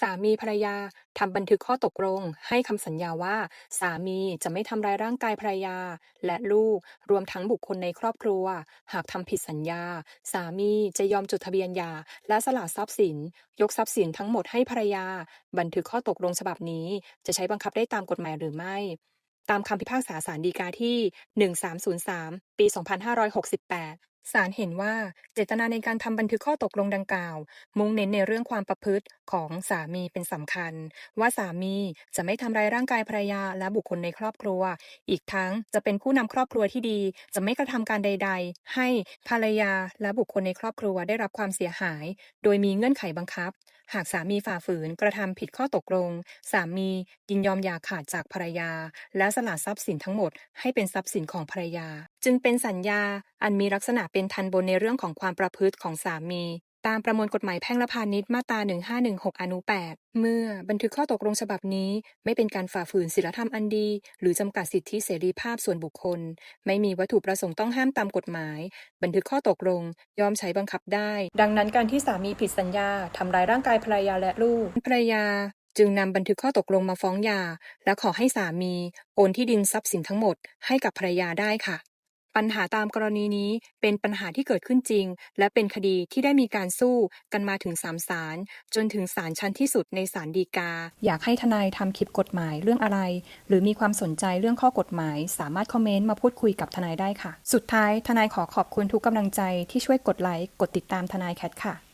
สามีภรรยาทำบันทึกข้อตกลง ให้คำสัญญาว่า สามีจะไม่ทำร้ายร่างกายภรรยา และลูกรวมทั้งบุคคลในครอบครัว หากทำผิดสัญญา สามีจะยอมจดทะเบียนหย่าและสละทรัพย์สิน ยกทรัพย์สินทั้งหมดให้ภรรยา บันทึกข้อตกลงฉบับนี้ จะใช้บังคับได้ตามกฎหมายหรือไม่ ตามคำพิพากษาศาลฎีกาที่ 1303 ปี 2568ศาลเห็นว่าเจตนาในการทำบันทึกข้อตกลงดังกล่าว มุ่งเน้นในเรื่องความประพฤติของสามีเป็นสำคัญ ว่าสามีจะไม่ทำร้ายร่างกายภรรยาและบุคคลในครอบครัว อีกทั้งจะเป็นผู้นำครอบครัวที่ดี จะไม่กระทำการใด ๆ ให้ภรรยาและบุคคลในครอบครัวได้รับความเสียหาย โดยมีเงื่อนไขบังคับ หากสามีฝ่าฝืนกระทำผิดข้อตกลง สามียินยอมหย่าขาดจากภรรยา และสละทรัพย์สินทั้งหมดให้เป็นทรัพย์สินของภรรยาจึงเป็นสัญญาอันมีลักษณะเป็นทันบนในเรื่องของความประพฤติของสามี ตามประมวลกฎหมายแพ่งและพาณิชย์มาตรา 1516 อนุ 8 เมื่อบันทึกข้อตกลงฉบับนี้ ไม่เป็นการฝ่าฝืนศีลธรรมอันดี หรือจำกัดสิทธิเสรีภาพส่วนบุคคล ไม่มีวัตถุประสงค์ต้องห้ามตามกฎหมาย บันทึกข้อตกลงยอมใช้บังคับได้ ดังนั้นการที่สามีผิดสัญญาทำร้ายร่างกายภรรยาและลูกภรรยาจึงนำบันทึกข้อตกลงมาฟ้องหย่า และขอให้สามี โอนที่ดินทรัพย์สินทั้งหมดให้กับภรรยาได้ค่ะ ปัญหาตามกรณีนี้เป็นปัญหาที่เกิดขึ้นจริง และเป็นคดีที่ได้มีการสู้กันมาถึงสามศาลจนถึงศาลชั้นที่สุดในศาลฎีกา อยากให้ทนายทำคลิปกฎหมายเรื่องอะไร หรือมีความสนใจเรื่องข้อกฎหมาย สามารถคอมเมนต์มาพูดคุยกับทนายได้ค่ะ สุดท้ายทนายขอขอบคุณทุกกำลังใจที่ช่วยกดไลค์กดติดตามทนายแคทค่ะ